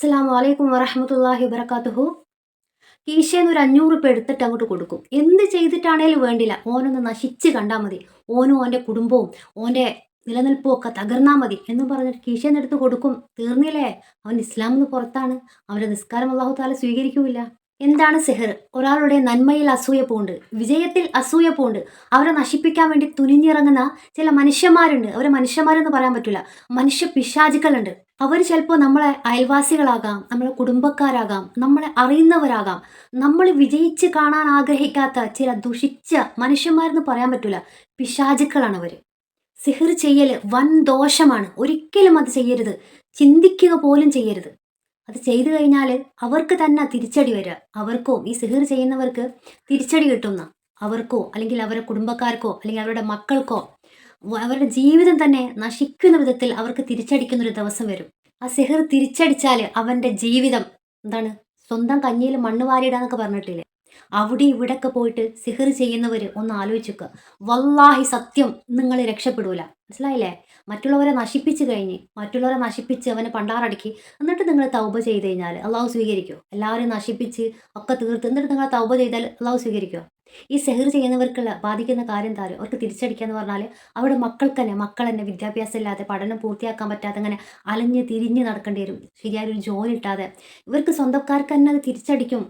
അസ്സാം അലൈക്കും വറഹമത്തല്ലാഹി വബർക്കാത്തുഹു കീശേന്ന് ഒരു അഞ്ഞൂറ് രൂപ എടുത്തിട്ട് അങ്ങോട്ട് കൊടുക്കും. എന്ത് ചെയ്തിട്ടാണേലും വേണ്ടില്ല. ഓനൊന്ന് നശിച്ച് കണ്ടാൽ മതി. ഓനും ഓന്റെ കുടുംബവും ഓന്റെ നിലനിൽപ്പും ഒക്കെ തകർന്നാൽ മതി എന്ന് പറഞ്ഞിട്ട് കീശേന്ന് എടുത്ത് കൊടുക്കും. തീർന്നില്ലേ? അവൻ ഇസ്ലാമിൽ നിന്ന് പുറത്താണ്. അവന്റെ നിസ്കാരം അള്ളാഹു താല സ്വീകരിക്കൂല എന്താണ് സെഹർ ഒരാളുടെ നന്മയിൽ അസൂയ പോണ്ട് വിജയത്തിൽ അസൂയ പോണ്ട് അവരെ നശിപ്പിക്കാൻ വേണ്ടി തുനിഞ്ഞിറങ്ങുന്ന ചില മനുഷ്യന്മാരുണ്ട്. അവരെ മനുഷ്യന്മാരെന്ന് പറയാൻ പറ്റില്ല മനുഷ്യ പിശാചുക്കളുണ്ട് അവർ ചിലപ്പോൾ നമ്മളെ അയൽവാസികളാകാം നമ്മളെ കുടുംബക്കാരാകാം നമ്മളെ അറിയുന്നവരാകാം. നമ്മൾ വിജയിച്ച് കാണാൻ ആഗ്രഹിക്കാത്ത ചില ദുഷിച്ച മനുഷ്യന്മാരെന്ന് പറയാൻ പറ്റില്ല പിശാചുക്കളാണ് അവർ സിഹിർ ചെയ്യൽ വൻ ദോഷമാണ്. ഒരിക്കലും അത് ചെയ്യരുത്. ചിന്തിക്കുക പോലും ചെയ്യരുത്. അത് ചെയ്തു കഴിഞ്ഞാൽ അവർക്ക് തന്നെ തിരിച്ചടി വരിക അവർക്കോ ഈ സിഹിർ ചെയ്യുന്നവർക്ക് തിരിച്ചടി കിട്ടുന്ന അവർക്കോ അല്ലെങ്കിൽ അവരുടെ കുടുംബക്കാർക്കോ അല്ലെങ്കിൽ അവരുടെ മക്കൾക്കോ അവരുടെ ജീവിതം തന്നെ നശിക്കുന്ന വിധത്തിൽ അവർക്ക് തിരിച്ചടിക്കുന്ന ഒരു ദിവസം വരും. ആ സിഹിർ തിരിച്ചടിച്ചാൽ അവന്റെ ജീവിതം എന്താണ്? സ്വന്തം കഞ്ഞിയിൽ മണ്ണ് വാരിയിടാന്നൊക്കെ പറഞ്ഞിട്ടില്ലേ? അവിടെ ഇവിടൊക്കെ പോയിട്ട് സിഹർ ചെയ്യുന്നവർ ഒന്ന് ആലോചിക്കുക വല്ലാഹി സത്യം നിങ്ങൾ രക്ഷപ്പെടൂല. മനസ്സിലായില്ലേ? മറ്റുള്ളവരെ നശിപ്പിച്ച് കഴിഞ്ഞ് മറ്റുള്ളവരെ നശിപ്പിച്ച് അവനെ പണ്ടാറടക്കി എന്നിട്ട് നിങ്ങൾ തൗബ ചെയ്ത് കഴിഞ്ഞാൽ അള്ളാഹു സ്വീകരിക്കുമോ എല്ലാവരെയും നശിപ്പിച്ച് ഒക്കെ തീർത്ത് എന്നിട്ട് നിങ്ങൾ തൗബ ചെയ്താൽ അള്ളാഹു സ്വീകരിക്കുമോ ഈ സെഹർ ചെയ്യുന്നവർക്കുള്ള ബാധിക്കുന്ന കാര്യം താരം അവർക്ക് തിരിച്ചടിക്കുക എന്ന് പറഞ്ഞാൽ അവിടെ മക്കൾക്ക് തന്നെ മക്കൾ തന്നെ വിദ്യാഭ്യാസം ഇല്ലാതെ പഠനം പൂർത്തിയാക്കാൻ പറ്റാതെ അങ്ങനെ അലഞ്ഞ് തിരിഞ്ഞ് നടക്കേണ്ടി വരും. ശരിയായൊരു ജോലി ഇട്ടാതെ ഇവർക്ക് സ്വന്തക്കാർക്ക് തന്നെ അത് തിരിച്ചടിക്കും.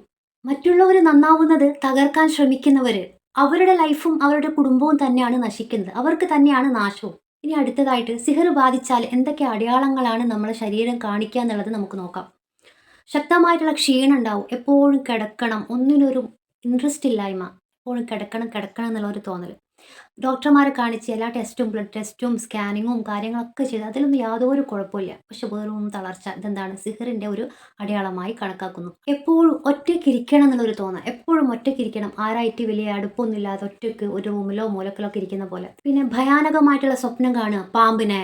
മറ്റുള്ളവർ നന്നാവുന്നത് തകർക്കാൻ ശ്രമിക്കുന്നവർ അവരുടെ ലൈഫും അവരുടെ കുടുംബവും തന്നെയാണ് നശിക്കുന്നത്. അവർക്ക് തന്നെയാണ് നാശവും. ഇനി അടുത്തതായിട്ട് സിഹർ ബാധിച്ചാൽ എന്തൊക്കെ അടയാളങ്ങളാണ് നമ്മളെ ശരീരം കാണിക്കുക എന്നുള്ളത് നമുക്ക് നോക്കാം. ശക്തമായിട്ടുള്ള ക്ഷീണം ഉണ്ടാവും. എപ്പോഴും കിടക്കണം. ഒന്നിനൊരു ഇൻട്രസ്റ്റ് ഇല്ലായ്മ. എപ്പോഴും കിടക്കണം കിടക്കണം എന്നുള്ള ഒരു തോന്നൽ ഡോക്ടർമാരെ കാണിച്ച് എല്ലാ ടെസ്റ്റും ബ്ലഡ് ടെസ്റ്റും സ്കാനിങ്ങും കാര്യങ്ങളൊക്കെ ചെയ്ത് അതിലൊന്നും യാതൊരു കുഴപ്പമില്ല പക്ഷെ വെറും തളർച്ച ഇതെന്താണ്? സിഹറിന്റെ ഒരു അടയാളമായി കണക്കാക്കുന്നു. എപ്പോഴും ഒറ്റയ്ക്കിരിക്കണം എന്നുള്ളൊരു തോന്നാം എപ്പോഴും ഒറ്റയ്ക്കിരിക്കണം ആരായിട്ട് വലിയ അടുപ്പൊന്നുമില്ലാതെ ഒറ്റയ്ക്ക് ഒരു റൂമിലോ മൂലക്കിലോ ഇരിക്കുന്ന പോലെ. പിന്നെ ഭയാനകമായിട്ടുള്ള സ്വപ്നം കാണുക. പാമ്പിനെ.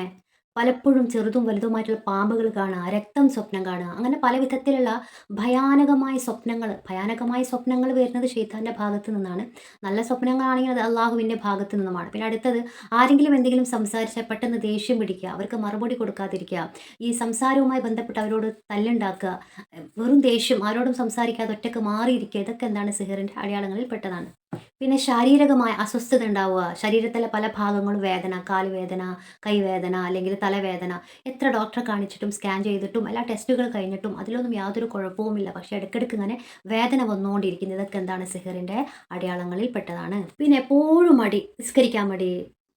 പലപ്പോഴും ചെറുതും വലുതുമായിട്ടുള്ള പാമ്പുകൾ കാണുക രക്തം സ്വപ്നം കാണുക അങ്ങനെ പല വിധത്തിലുള്ള ഭയാനകമായ സ്വപ്നങ്ങൾ ഭയാനകമായ സ്വപ്നങ്ങൾ വരുന്നത് ഷെയ്ത്താന്റെ ഭാഗത്തു നിന്നാണ്. നല്ല സ്വപ്നങ്ങളാണെങ്കിൽ അത് അള്ളാഹുവിന്റെ ഭാഗത്തു നിന്നുമാണ്. പിന്നെ അടുത്തത് ആരെങ്കിലും എന്തെങ്കിലും സംസാരിച്ചാൽ പെട്ടെന്ന് ദേഷ്യം പിടിക്കുക അവർക്ക് മറുപടി കൊടുക്കാതിരിക്കുക ഈ സംസാരവുമായി ബന്ധപ്പെട്ട് അവരോട് തല്ലുണ്ടാക്കുക വെറും ദേഷ്യം ആരോടും സംസാരിക്കാതെ ഒറ്റയ്ക്ക് മാറിയിരിക്കുക ഇതൊക്കെ എന്താണ് സിഹറിന്റെ അടയാളങ്ങളിൽ പെട്ടതാണ്. പിന്നെ ശാരീരികമായ അസ്വസ്ഥത ഉണ്ടാവുക. ശരീരത്തിലെ പല ഭാഗങ്ങളും വേദന കാലുവേദന കൈവേദന അല്ലെങ്കിൽ തലവേദന എത്ര ഡോക്ടറെ കാണിച്ചിട്ടും സ്കാൻ ചെയ്തിട്ടും എല്ലാ ടെസ്റ്റുകൾ കഴിഞ്ഞിട്ടും അതിലൊന്നും യാതൊരു കുഴപ്പവുമില്ല. പക്ഷേ ഇടയ്ക്കിടയ്ക്ക് ഇങ്ങനെ വേദന വന്നുകൊണ്ടിരിക്കുന്നത് ഇതൊക്കെ എന്താണ്? സിഹറിന്റെ അടയാളങ്ങളിൽ പെട്ടതാണ് പിന്നെ എപ്പോഴും മടി നിസ്കരിക്കാൻ മടി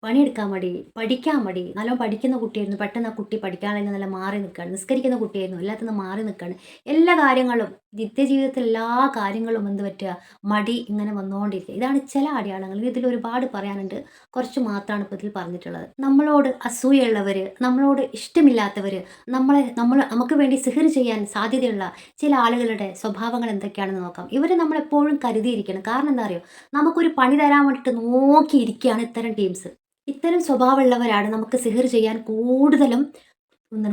പണിയെടുക്കാൻ മടി പഠിക്കാൻ മടി. നല്ല പഠിക്കുന്ന കുട്ടിയായിരുന്നു. പെട്ടെന്ന് ആ കുട്ടി പഠിക്കാനുള്ള നല്ല മാറി നിൽക്കുകയാണ്. നിസ്കരിക്കുന്ന കുട്ടിയായിരുന്നു. എല്ലാത്തിനും മാറി നിൽക്കുകയാണ്. എല്ലാ കാര്യങ്ങളും നിത്യജീവിതത്തിൽ എല്ലാ കാര്യങ്ങളും എന്ത് പറ്റുക? മടി ഇങ്ങനെ വന്നുകൊണ്ടിരിക്കുക. ഇതാണ് ചില അടയാളങ്ങൾ. ഇതിൽ ഒരുപാട് പറയാനുണ്ട്. കുറച്ച് മാത്രമാണ് ഇപ്പോൾ ഇതിൽ പറഞ്ഞിട്ടുള്ളത്. നമ്മളോട് അസൂയുള്ളവർ നമ്മളോട് ഇഷ്ടമില്ലാത്തവർ നമ്മളെ നമ്മൾ നമുക്ക് വേണ്ടി സിഹിർ ചെയ്യാൻ സാധ്യതയുള്ള ചില ആളുകളുടെ സ്വഭാവങ്ങൾ എന്തൊക്കെയാണെന്ന് നോക്കാം. ഇവരെ നമ്മളെപ്പോഴും കരുതിയിരിക്കണം. കാരണം എന്താ അറിയോ? നമുക്കൊരു പണി തരാൻ വേണ്ടിയിട്ട് നോക്കിയിരിക്കുകയാണ് ഇത്തരം ടീംസ്. ഇത്തരം സ്വഭാവമുള്ളവരാണ് നമുക്ക് സിഹിർ ചെയ്യാൻ കൂടുതലും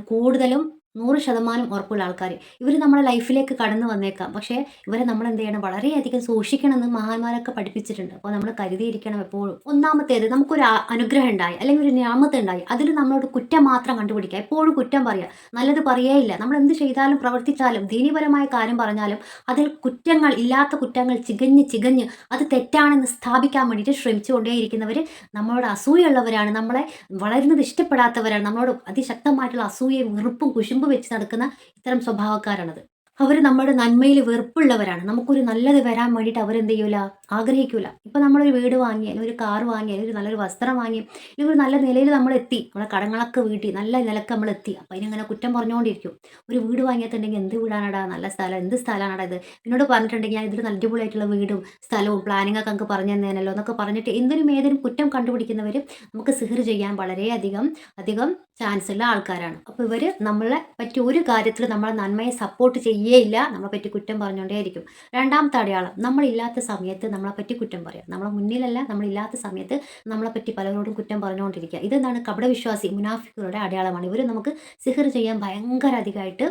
കൂടുതലും നൂറ് ശതമാനം ഉറപ്പുള്ള ആൾക്കാർ ഇവർ നമ്മുടെ ലൈഫിലേക്ക് കടന്നു വന്നേക്കാം. പക്ഷേ ഇവരെ നമ്മൾ എന്ത് ചെയ്യണം? വളരെയധികം സൂക്ഷിക്കണമെന്ന് മഹാന്മാരൊക്കെ പഠിപ്പിച്ചിട്ടുണ്ട്. അപ്പോൾ നമ്മൾ കരുതിയിരിക്കണം എപ്പോഴും. ഒന്നാമത്തേത് നമുക്കൊരു അനുഗ്രഹം ഉണ്ടായി അല്ലെങ്കിൽ ഒരു ഞാമത്ത് ഉണ്ടായി. അതിൽ നമ്മളോട് കുറ്റം മാത്രം കണ്ടുപിടിക്കുക. എപ്പോഴും കുറ്റം പറയുക. നല്ലത് പറയേയില്ല നമ്മൾ എന്ത് ചെയ്താലും പ്രവർത്തിച്ചാലും ദീനീപരമായ കാര്യം പറഞ്ഞാലും അതിൽ കുറ്റങ്ങൾ ഇല്ലാത്ത കുറ്റങ്ങൾ ചികഞ്ഞ് ചികഞ്ഞ് അത് തെറ്റാണെന്ന് സ്ഥാപിക്കാൻ വേണ്ടിയിട്ട് ശ്രമിച്ചുകൊണ്ടേയിരിക്കുന്നവർ നമ്മളോട് അസൂയുള്ളവരാണ് നമ്മളെ വളരുന്നത് ഇഷ്ടപ്പെടാത്തവരാണ്. നമ്മളോട് അതിശക്തമായിട്ടുള്ള അസൂയയും വെറുപ്പും കുശുമ്പും വെച്ച് നടക്കുന്ന ഇത്തരം സ്വഭാവക്കാരാണത്. അവർ നമ്മുടെ നന്മയിൽ വെറുപ്പുള്ളവരാണ്. നമുക്കൊരു നല്ലത് വരാൻ വേണ്ടിയിട്ട് അവരെന്ത് ചെയ്യൂല? ആഗ്രഹിക്കൂല. ഇപ്പം നമ്മളൊരു വീട് വാങ്ങി അല്ലെങ്കിൽ ഒരു കാർ വാങ്ങി അല്ലെങ്കിൽ ഒരു നല്ലൊരു വസ്ത്രം വാങ്ങി ഒരു നല്ല നിലയിൽ നമ്മൾ എത്തി നമ്മുടെ കടങ്ങളൊക്കെ വീട്ടി നല്ല നിലയ്ക്ക് നമ്മൾ എത്തി അപ്പം അതിനിങ്ങനെ കുറ്റം പറഞ്ഞുകൊണ്ടിരിക്കും. ഒരു വീട് വാങ്ങിയിട്ടുണ്ടെങ്കിൽ എന്ത് വീടാണടാ? നല്ല സ്ഥലം. എന്ത് സ്ഥലമാണടാ ഇത്? എന്നോട് പറഞ്ഞിട്ടുണ്ടെങ്കിൽ ഞാൻ ഇതിൽ നല്ല അടിപൊളിയായിട്ടുള്ള വീടും സ്ഥലവും പ്ലാനിങ് ഒക്കെ നമുക്ക് പറഞ്ഞു തന്നേനല്ലോ എന്നൊക്കെ പറഞ്ഞിട്ട് എന്തിനും ഏതിനും കുറ്റം കണ്ടുപിടിക്കുന്നവർ നമുക്ക് സിഹർ ചെയ്യാൻ വളരെയധികം അധികം ചാൻസ് ഉള്ള ആൾക്കാരാണ്. അപ്പോൾ ഇവർ നമ്മളെ പറ്റിയ ഒരു കാര്യത്തിൽ നമ്മളെ നന്മയെ സപ്പോർട്ട് ചെയ്യേയില്ല നമ്മളെ പറ്റി കുറ്റം പറഞ്ഞുകൊണ്ടേയിരിക്കും. രണ്ടാമത്തെ അടയാളം നമ്മളില്ലാത്ത സമയത്ത് നമ്മളെ പറ്റി കുറ്റം പറയാം. നമ്മളെ മുന്നിലല്ല നമ്മളില്ലാത്ത സമയത്ത് നമ്മളെ പറ്റി പലരോടും കുറ്റം പറഞ്ഞുകൊണ്ടിരിക്കുക. ഇതെന്താണ് കപടവിശ്വാസി മുനാഫിക്കുകളുടെ അടയാളമാണ്. ഇവർ നമുക്ക് സിഹർ ചെയ്യാൻ ഭയങ്കര അധികമായിട്ട്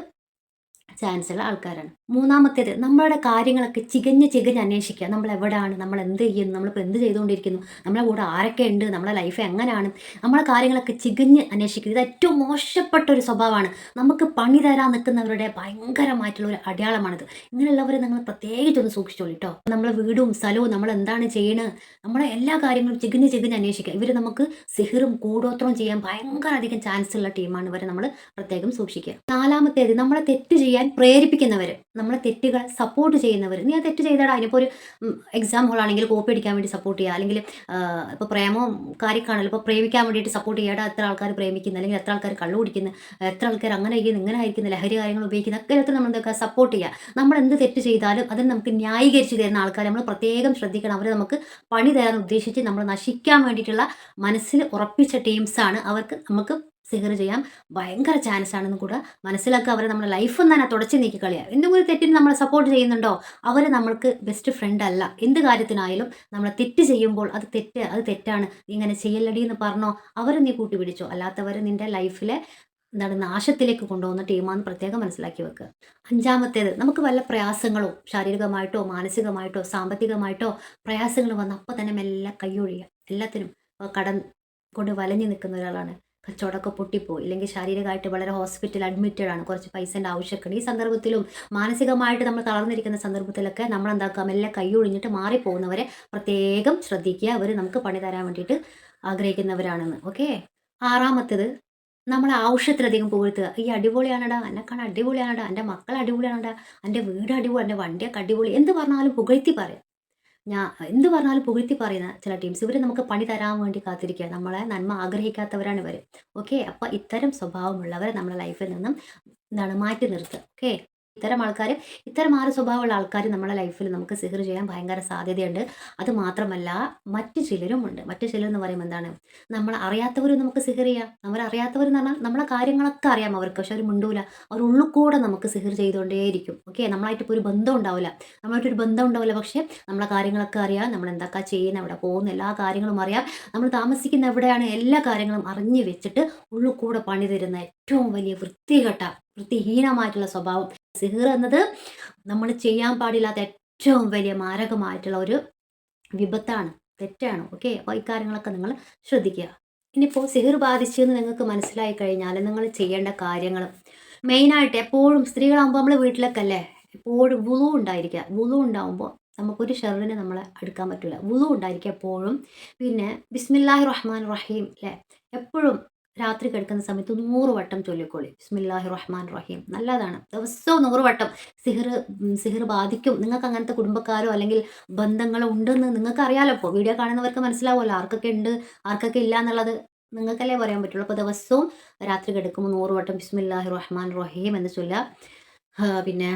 ചാൻസ് ഉള്ള ആൾക്കാരാണ്. മൂന്നാമത്തേത് നമ്മളുടെ കാര്യങ്ങളൊക്കെ ചികഞ്ഞ് ചികഞ്ഞ് അന്വേഷിക്കുക. നമ്മൾ എവിടെയാണ് നമ്മൾ എന്ത് ചെയ്യുന്നു? നമ്മളിപ്പോൾ എന്ത് ചെയ്തുകൊണ്ടിരിക്കുന്നു? നമ്മളെ കൂടെ ആരൊക്കെ ഉണ്ട്? നമ്മളെ ലൈഫ് എങ്ങനെയാണ് നമ്മളെ കാര്യങ്ങളൊക്കെ ചികഞ്ഞ് അന്വേഷിക്കുക. ഇത് ഏറ്റവും മോശപ്പെട്ട ഒരു സ്വഭാവമാണ്. നമുക്ക് പണി തരാൻ നിൽക്കുന്നവരുടെ ഭയങ്കരമായിട്ടുള്ള ഒരു അടയാളമാണിത്. ഇങ്ങനെയുള്ളവരെ നിങ്ങൾ പ്രത്യേകിച്ചൊന്ന് സൂക്ഷിച്ചോളൂ കേട്ടോ നമ്മളെ വീടും സ്ഥലവും നമ്മൾ എന്താണ് ചെയ്യണത് നമ്മളെ എല്ലാ കാര്യങ്ങളും ചികഞ്ഞ് ചികഞ്ഞ് അന്വേഷിക്കുക. ഇവർ നമുക്ക് സിഹിറും കൂടോത്രവും ചെയ്യാൻ ഭയങ്കര അധികം ചാൻസ് ഉള്ള ടീമാണ് ഇവരെ നമ്മൾ പ്രത്യേകം സൂക്ഷിക്കുക. നാലാമത്തേത് നമ്മളെ തെറ്റ് ചെയ്യാൻ പ്രേരിപ്പിക്കുന്നവർ നമ്മളെ തെറ്റുകൾ സപ്പോർട്ട് ചെയ്യുന്നവർ നീ ആ തെറ്റ് ചെയ്താടാ അതിനിപ്പോൾ ഒരു എക്സാം ഹോളാണെങ്കിൽ കോപ്പി അടിക്കാൻ വേണ്ടി സപ്പോർട്ട് ചെയ്യുക അല്ലെങ്കിൽ ഇപ്പോൾ പ്രേമവും കാര്യക്കാണല്ലോ ഇപ്പോൾ പ്രേമിക്കാൻ വേണ്ടിയിട്ട് സപ്പോർട്ട് ചെയ്യാടാ എത്ര ആൾക്കാർ പ്രേമിക്കുന്നു അല്ലെങ്കിൽ എത്ര ആൾക്കാർ കള്ളു കുടിക്കുന്നു എത്ര ആൾക്കാർ അങ്ങനെ ആയിരിക്കുന്നു ഇങ്ങനെ ആയിരിക്കുന്നു ലഹരി കാര്യങ്ങൾ ഉപയോഗിക്കുന്നു ഒക്കെ നമ്മൾ എന്തൊക്കെ സപ്പോർട്ട് ചെയ്യുക നമ്മൾ എന്ത് തെറ്റ് ചെയ്താലും അതിന് നമുക്ക് ന്യായീകരിച്ച് തരുന്ന ആൾക്കാർ നമ്മൾ പ്രത്യേകം ശ്രദ്ധിക്കണം. അവർ നമുക്ക് പണി തരാൻ ഉദ്ദേശിച്ച് നമ്മൾ നശിക്കാൻ വേണ്ടിയിട്ടുള്ള മനസ്സിൽ ഉറപ്പിച്ച ടീംസാണ് അവർക്ക് നമുക്ക് സിഹർ ചെയ്യാം. ഭയങ്കര ചാൻസ് ആണെന്ന് കൂടെ മനസ്സിലാക്കുക അവരെ നമ്മുടെ ലൈഫും തന്നെ തുടച്ചു നീക്കി കളയുക എന്തെങ്കിലും തെറ്റിന് നമ്മളെ സപ്പോർട്ട് ചെയ്യുന്നുണ്ടോ? അവർ നമ്മൾക്ക് ബെസ്റ്റ് ഫ്രണ്ട് അല്ല. എന്ത് കാര്യത്തിനായാലും നമ്മൾ തെറ്റ് ചെയ്യുമ്പോൾ അത് തെറ്റ് അത് തെറ്റാണ്. നീ ഇങ്ങനെ ചെയ്യല്ലടി എന്ന് പറഞ്ഞോ? അവരെ നീ കൂട്ടി പിടിച്ചോ അല്ലാത്തവർ നിന്റെ ലൈഫിലെ എന്താണ് നാശത്തിലേക്ക് കൊണ്ടുപോകുന്ന ടീമാന്ന് പ്രത്യേകം മനസ്സിലാക്കി വെക്കുക അഞ്ചാമത്തേത് നമുക്ക് വല്ല പ്രയാസങ്ങളോ ശാരീരികമായിട്ടോ മാനസികമായിട്ടോ സാമ്പത്തികമായിട്ടോ പ്രയാസങ്ങൾ വന്ന് അപ്പോൾ തന്നെ മെല്ലെ കൈയൊഴിയുക എല്ലാത്തിനും കടം കൊണ്ട് വലഞ്ഞു നിൽക്കുന്ന ഒരാളാണ്. കച്ചവടമൊക്കെ പൊട്ടിപ്പോയി. ഇല്ലെങ്കിൽ ശാരീരികമായിട്ട് വളരെ ഹോസ്പിറ്റൽ അഡ്മിറ്റഡ് ആണ്. കുറച്ച് പൈസേന്റെ ആവശ്യമൊക്കെ ഈ സന്ദർഭത്തിലും മാനസികമായിട്ട് നമ്മൾ തളർന്നിരിക്കുന്ന സന്ദർഭത്തിലൊക്കെ നമ്മൾ എന്താക്കാം എല്ലാം കൈ ഒഴിഞ്ഞിട്ട് മാറിപ്പോകുന്നവരെ പ്രത്യേകം ശ്രദ്ധിക്കുക. അവർ നമുക്ക് പണി തരാൻ വേണ്ടിയിട്ട് ആഗ്രഹിക്കുന്നവരാണെന്ന്. ഓക്കെ? ആറാമത്തേത് നമ്മൾ ആവശ്യത്തിലധികം പുകഴ്ത്തുക ഈ അടിപൊളിയാണടാ എന്നെ കാണാൻ അടിപൊളിയാണടാ എന്റെ മക്കൾ അടിപൊളിയാണടാ എന്റെ വീട് അടിപൊളി എന്റെ വണ്ടിയൊക്കെ അടിപൊളി എന്ത് പറഞ്ഞാലും പുകഴ്ത്തി പറയാം. ഞാൻ എന്ത് പറഞ്ഞാലും പുകഴ്ത്തി പറയുന്ന ചില ടീംസ് ഇവർ നമുക്ക് പണി തരാൻ വേണ്ടി കാത്തിരിക്കുക നമ്മളെ നന്മ ആഗ്രഹിക്കാത്തവരാണ് ഇവർ ഓക്കെ അപ്പോൾ ഇത്തരം സ്വഭാവമുള്ളവരെ നമ്മുടെ ലൈഫിൽ നിന്നും എന്താണ് മാറ്റി നിർത്തുക. ഓക്കെ ഇത്തരം ആൾക്കാർ ഇത്തരം ആറ് സ്വഭാവമുള്ള ആൾക്കാർ നമ്മുടെ ലൈഫിൽ നമുക്ക് സിഹർ ചെയ്യാൻ ഭയങ്കര സാധ്യതയുണ്ട്. അത് മാത്രമല്ല മറ്റു ചിലരും ഉണ്ട് മറ്റു ചിലർ എന്ന് പറയുമ്പോൾ എന്താണ്? നമ്മൾ അറിയാത്തവരും നമുക്ക് സിഹർ ചെയ്യാം. നമ്മൾ അറിയാത്തവർ എന്ന് പറഞ്ഞാൽ നമ്മളെ കാര്യങ്ങളൊക്കെ അറിയാം അവർക്ക്. പക്ഷെ അവർ മുണ്ടൂല. അവർ ഉള്ളിൽ നമുക്ക് സിഹർ ചെയ്തുകൊണ്ടേയിരിക്കും. ഓക്കെ? നമ്മളായിട്ട് ഇപ്പോൾ ഒരു ബന്ധം ഉണ്ടാവില്ല. നമ്മളായിട്ട് ഒരു ബന്ധം ഉണ്ടാവില്ല. പക്ഷേ നമ്മളെ കാര്യങ്ങളൊക്കെ അറിയാം. നമ്മൾ എന്തൊക്കെ ചെയ്യുന്ന അവിടെ പോകുന്ന എല്ലാ കാര്യങ്ങളും അറിയാം. നമ്മൾ താമസിക്കുന്ന എവിടെയാണ്? എല്ലാ കാര്യങ്ങളും അറിഞ്ഞു വെച്ചിട്ട് ഉള്ളിൽ കൂടെ പണി തരുന്ന ഏറ്റവും വലിയ വൃത്തികെട്ട വൃത്തിഹീനമായിട്ടുള്ള സ്വഭാവം. സിഹിർ എന്നത് നമ്മൾ ചെയ്യാൻ പാടില്ലാത്ത ഏറ്റവും വലിയ മാരകമായിട്ടുള്ള ഒരു വിപത്താണ്. തെറ്റാണ്. ഓക്കെ? അപ്പോൾ ഇക്കാര്യങ്ങളൊക്കെ നിങ്ങൾ ശ്രദ്ധിക്കുക. ഇനിയിപ്പോൾ സിഹിർ ബാധിച്ചെന്ന് നിങ്ങൾക്ക് മനസ്സിലായി കഴിഞ്ഞാൽ നിങ്ങൾ ചെയ്യേണ്ട കാര്യങ്ങൾ മെയിനായിട്ട് എപ്പോഴും സ്ത്രീകളാകുമ്പോൾ നമ്മൾ വീട്ടിലൊക്കെ അല്ലേ? എപ്പോഴും വുളു ഉണ്ടായിരിക്കുക. വുളു ഉണ്ടാകുമ്പോൾ നമുക്കൊരു ഷെറിനെ നമ്മളെ അടുക്കാൻ പറ്റില്ല വുളു ഉണ്ടായിരിക്കുക എപ്പോഴും. പിന്നെ ബിസ്മില്ലാഹി റഹ്മാൻ റഹീം അല്ലേ എപ്പോഴും രാത്രി കിടക്കുന്ന സമയത്ത് നൂറ് വട്ടം ചൊല്ലിക്കോളി ബിസ്മില്ലാഹി റഹ്മാൻ റഹീം. നല്ലതാണ്. ദിവസവും നൂറ് വട്ടം. സിഹർ സിഹർ ബാധിക്കും. നിങ്ങൾക്ക് അങ്ങനത്തെ കുടുംബക്കാരോ അല്ലെങ്കിൽ ബന്ധങ്ങളോ ഉണ്ടെന്ന് നിങ്ങൾക്ക് അറിയാലോ ഇപ്പോൾ വീഡിയോ കാണുന്നവർക്ക് മനസ്സിലാവുമല്ലോ. ആർക്കൊക്കെ ഉണ്ട് ആർക്കൊക്കെ ഇല്ല എന്നുള്ളത് നിങ്ങൾക്കല്ലേ പറയാൻ പറ്റുള്ളൂ. അപ്പോൾ ദിവസവും രാത്രി കിടക്കുമ്പോൾ നൂറ് വട്ടം ബിസ്മില്ലാഹി റഹ്മാൻ റഹീം എന്ന് ചൊല്ലുക. പിന്നെ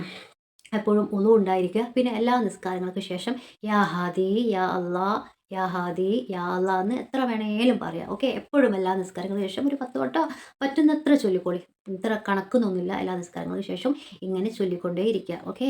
എപ്പോഴും ഒന്നും ഉണ്ടായിരിക്കുക പിന്നെ എല്ലാ നിസ്കാരങ്ങൾക്ക് ശേഷം യാ ഹാദി യാ അള്ളാ യാ ഹാദി യാ അല്ലാ എന്ന് എത്ര വേണേലും പറയാം. ഓക്കെ എപ്പോഴും എല്ലാ നിസ്കാരങ്ങൾക്ക് ശേഷം ഒരു പത്ത് വട്ടം പറ്റുന്നത്ര ചൊല്ലിക്കോളി. ഇത്ര കണക്കൊന്നുമില്ല എല്ലാ നിസ്കാരങ്ങൾക്ക് ശേഷം ഇങ്ങനെ ചൊല്ലിക്കൊണ്ടേ ഇരിക്കുക ഓക്കെ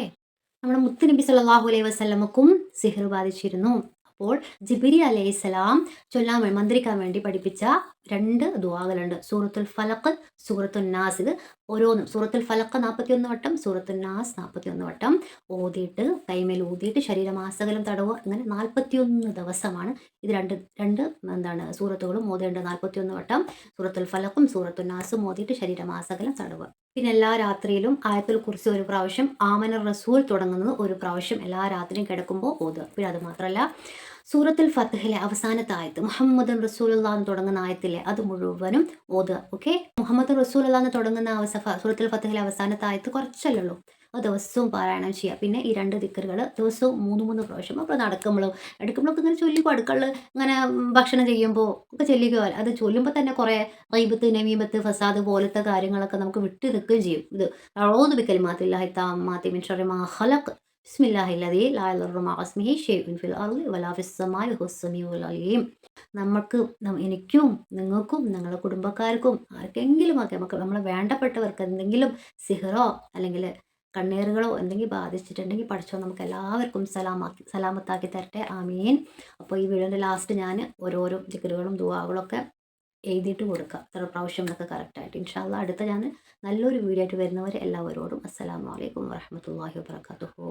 നമ്മുടെ മുത്തുനബി സല്ലാഹു അലൈഹി വസ്ലമക്കും സിഹർ ബാധിച്ചിരുന്നു. അപ്പോൾ ജിബിരി അലൈഹിസ്സലാം ചൊല്ലാൻ മന്ത്രിക്കാൻ വേണ്ടി പഠിപ്പിച്ച രണ്ട് ദുവാകളുണ്ട് സൂറത്തുൽ ഫലക്ക് സൂറത്തുൽ നാസ് ഇത് ഓരോന്നും സൂറത്തുൽ ഫലക്ക് നാൽപ്പത്തി ഒന്ന് വട്ടം സൂറത്തുൽ നാസ് നാൽപ്പത്തി ഒന്ന് വട്ടം. ഓതിയിട്ട് കൈമേൽ ഊതിയിട്ട് ശരീരമാസകലം തടവുക. അങ്ങനെ നാൽപ്പത്തിയൊന്ന് ദിവസമാണ്. ഇത് രണ്ട് രണ്ട് എന്താണ് സൂറത്തുകളും ഓതേണ്ടത്. നാൽപ്പത്തി ഒന്ന് വട്ടം സൂറത്തുൽ ഫലക്കും സൂറത്തുൽ നാസും ഓതിയിട്ട് ശരീരമാസകലം തടവുക. പിന്നെ എല്ലാ രാത്രിയിലും ആയത്തിൽ കുറിച്ച് ഒരു പ്രാവശ്യം ആമന റസൂൽ തുടങ്ങുന്നത് ഒരു പ്രാവശ്യം എല്ലാ രാത്രിയും കിടക്കുമ്പോൾ ഓതുക. പിന്നെ അത് മാത്രമല്ല സൂറത്തുൽ ഫത്തഹിലെ അവസാനത്തെ ആയത്ത് മുഹമ്മദ് റസൂലുള്ള എന്ന് തുടങ്ങുന്ന ആയത്തിലെ അത് മുഴുവനും ഓതുക ഓക്കെ മുഹമ്മദ് റസൂലുള്ള എന്ന് തുടങ്ങുന്ന അവസഫ സൂറത്തുൽ ഫത്തഹിലെ അവസാനത്തെ ആയത്ത് കുറച്ചല്ലേ ഉള്ളൂ. അത് ദിവസവും പാരായണം ചെയ്യുക. പിന്നെ ഈ രണ്ട് ദിക്കറുകൾ ദിവസവും മൂന്ന് മൂന്ന് പ്രാവശ്യം അപ്പോൾ നടക്കുമ്പോഴും എടുക്കുമ്പോഴൊക്കെ ഇങ്ങനെ ചൊല്ലിക്കോ അടുക്കള ഇങ്ങനെ ഭക്ഷണം ചെയ്യുമ്പോൾ ഒക്കെ ചൊല്ലിക്കോ. അത് ചൊല്ലുമ്പോൾ തന്നെ കുറേ റൈബത്ത് നമീബത്ത് ഫസാദ് പോലത്തെ കാര്യങ്ങളൊക്കെ നമുക്ക് വിട്ടു നിൽക്കുകയും ചെയ്യും. ഇത് അളോന്ന് ബിക്കൽ മാത്തില്ല ഹിത്താമാത്തി മിൻഷറി മാ شيء في الارض ولا في السماء وهو السميع العليم നമുക്ക് എനിക്കും നിങ്ങൾക്കും നിങ്ങളുടെ കുടുംബക്കാർക്കും ആർക്കെങ്കിലും ഒക്കെ നമുക്ക് നമ്മളെ വേണ്ടപ്പെട്ടവർക്ക് എന്തെങ്കിലും സിഹറോ അല്ലെങ്കിൽ കണ്ണീറുകളോ എന്തെങ്കിലും ബാധിച്ചിട്ടുണ്ടെങ്കിൽ പഠിച്ചോ നമുക്ക് എല്ലാവർക്കും സലാമാക്കി സലാമത്താക്കി തരട്ടെ. ആമീൻ. അപ്പോൾ ഈ വീഡിയോന്റെ ലാസ്റ്റ് ഞാൻ ഓരോരോ ജിക്കറുകളും ദുവാകളൊക്കെ എഴുതിയിട്ട് കൊടുക്കുക ഇത്ര പ്രാവശ്യം എന്നൊക്കെ കറക്റ്റായിട്ട് ഇൻഷാല്ല അടുത്ത ഞാൻ നല്ലൊരു വീഡിയോ ആയിട്ട് വരുന്നവർ എല്ലാവരോടും അസ്സലാമു അലൈക്കും വറഹമത്തല്ലാഹി വബർക്കാത്തുഹു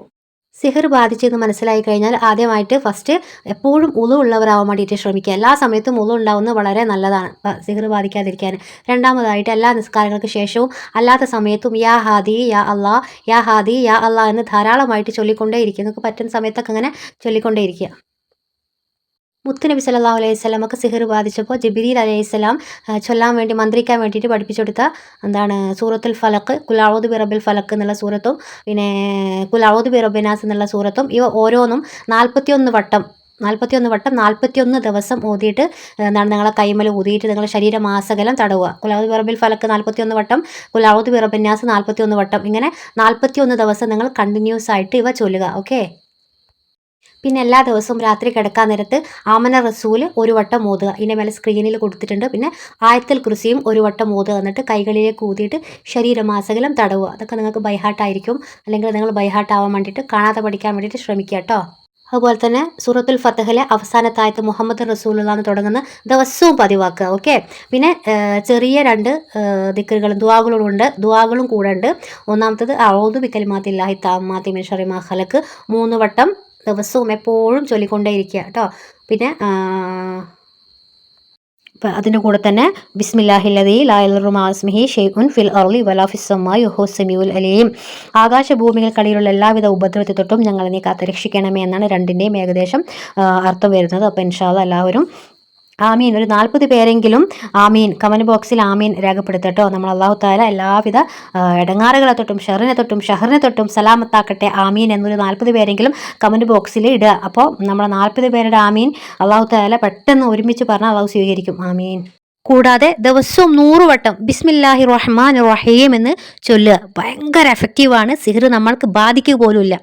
സിഹർ ബാധിച്ചെന്ന് മനസ്സിലായി കഴിഞ്ഞാൽ ആദ്യമായിട്ട് ഫസ്റ്റ് എപ്പോഴും ഉളു ഉള്ളവരാവാൻ വേണ്ടിയിട്ട് ശ്രമിക്കുക. എല്ലാ സമയത്തും ഉളു ഉണ്ടാവുന്നത് വളരെ നല്ലതാണ്. സിഹർ ബാധിക്കാതിരിക്കാൻ. രണ്ടാമതായിട്ട് എല്ലാ നിസ്കാരങ്ങൾക്ക് ശേഷവും അല്ലാത്ത സമയത്തും യാ ഹാദി യാ അള്ളാ യാ ഹാദി യാ അള്ളാ എന്ന് ധാരാളമായിട്ട് ചൊല്ലിക്കൊണ്ടേ ഇരിക്കുക നിങ്ങൾക്ക് പറ്റുന്ന സമയത്തൊക്കെ അങ്ങനെ ചൊല്ലിക്കൊണ്ടേ ഇരിക്കുക മുത്തുനബി സല്ലല്ലാഹു അലൈഹി സ്വലാമൊക്കെ സിഹർ ബാധിച്ചപ്പോൾ ജബിരീൽ അലൈഹി സ്വലാം ചൊല്ലാൻ വേണ്ടി മന്ത്രിക്കാൻ വേണ്ടിയിട്ട് പഠിപ്പിച്ചു കൊടുത്ത എന്താണ് സൂറത്തുൽ ഫലക്ക് കുലാവോദ് ബിറബിൽ ഫലക്ക് എന്നുള്ള സൂറത്തും പിന്നെ കുലാവോദ് ബിറബിനാസ് എന്നുള്ള സൂറത്തും ഇവ ഓരോന്നും നാൽപ്പത്തിയൊന്ന് വട്ടം നാൽപ്പത്തിയൊന്ന് വട്ടം നാൽപ്പത്തിയൊന്ന് ദിവസം ഊതിയിട്ട് എന്താണ് നിങ്ങളെ കൈമൽ ഊതിയിട്ട് നിങ്ങളുടെ ശരീരമാസകലം തടവുക. കുലാവത് ബിറബിൽ ഫലക്ക് നാൽപ്പത്തിയൊന്ന് വട്ടം കുലാവത് ബിറബിനാസ് നാൽപ്പത്തിയൊന്ന് വട്ടം ഇങ്ങനെ നാൽപ്പത്തിയൊന്ന് ദിവസം നിങ്ങൾ കണ്ടിന്യൂസ് ആയിട്ട് ഇവ ചൊല്ലുക ഓക്കെ പിന്നെ എല്ലാ ദിവസവും രാത്രി കിടക്കാൻ നേരത്ത് ആമന റസൂൽ ഒരു വട്ടം ഓതുക ഇതിന്റെ മേലെ സ്ക്രീനിൽ കൊടുത്തിട്ടുണ്ട്. പിന്നെ ആയത്തൽ കുറിസിയും ഒരു വട്ടം ഓതുക എന്നിട്ട് കൈകളിലേക്ക് ഊതിയിട്ട് ശരീരമാസകലം തടവുക. അതൊക്കെ നിങ്ങൾക്ക് ബൈഹാർട്ടായിരിക്കും അല്ലെങ്കിൽ നിങ്ങൾ ബൈഹാർട്ടാവാൻ വേണ്ടിയിട്ട് കാണാതെ പഠിക്കാൻ വേണ്ടിയിട്ട് ശ്രമിക്കുക കേട്ടോ. അതുപോലെ തന്നെ സൂറത്തുൽ ഫത്തഹിലെ അവസാനത്തായത്ത് മുഹമ്മദ് റസൂലെന്ന് തുടങ്ങുന്ന ദിവസവും പതിവാക്കുക. ഓക്കെ? പിന്നെ ചെറിയ രണ്ട് ദിക്കറുകളും ദുവാകളും ഉണ്ട്. ദുവാകളും കൂടെ ഉണ്ട്. ഒന്നാമത്തത് ഔദു ബിക്കലിമാത്തില്ലാഹി താമാത്തി മിൻ മഹലക്ക് മൂന്ന് വട്ടം ദിവസവും എപ്പോഴും ചൊല്ലിക്കൊണ്ടേയിരിക്കുക കേട്ടോ. പിന്നെ അതിന്റെ കൂടെ തന്നെ ബിസ്മില്ലാഹില്ലതി ലായൽറുമാസ്മിഹി ഷെയ്ഖുൻ ഫിൽ അർലി വലാഫിസമായി ഹുസമിയുൽ അലിയും ആകാശഭൂമികൾക്കടിയിലുള്ള എല്ലാവിധ ഉപദ്രവത്തെ തൊട്ടും ഞങ്ങളെ നീ കാത്ത് രക്ഷിക്കണമേ എന്നാണ് രണ്ടിന്റെയും ഏകദേശം അർത്ഥം വരുന്നത്. അപ്പോൾ ഇൻഷാല്ല എല്ലാവരും ആമീൻ. ഒരു നാൽപ്പത് പേരെങ്കിലും ആമീൻ. കമന്റ് ബോക്സിൽ ആമീൻ രേഖപ്പെടുത്തട്ടോ. നമ്മൾ അള്ളാഹു താല എല്ലാവിധ ഇടങ്ങാറുകളെ തൊട്ടും ഷെറിനെ തൊട്ടും ഷെഹറിനെ തൊട്ടും സലാമത്താക്കട്ടെ ആമീൻ എന്നൊരു നാൽപ്പത് പേരെങ്കിലും കമന്റ് ബോക്സിൽ ഇടുക. അപ്പോൾ നമ്മളെ നാൽപ്പത് പേരുടെ ആമീൻ അള്ളാഹു താല പെട്ടെന്ന് ഒരുമിച്ച് പറഞ്ഞാൽ അള്ളാഹു സ്വീകരിക്കും. ആമീൻ. കൂടാതെ ദിവസവും നൂറ് വട്ടം ബിസ്മില്ലാഹി റഹ്മാൻ റഹീം എന്ന് ചൊല്ലുക. ഭയങ്കര എഫക്റ്റീവാണ് സിഹർ നമ്മൾക്ക് ബാധിക്കുക പോലുമില്ല.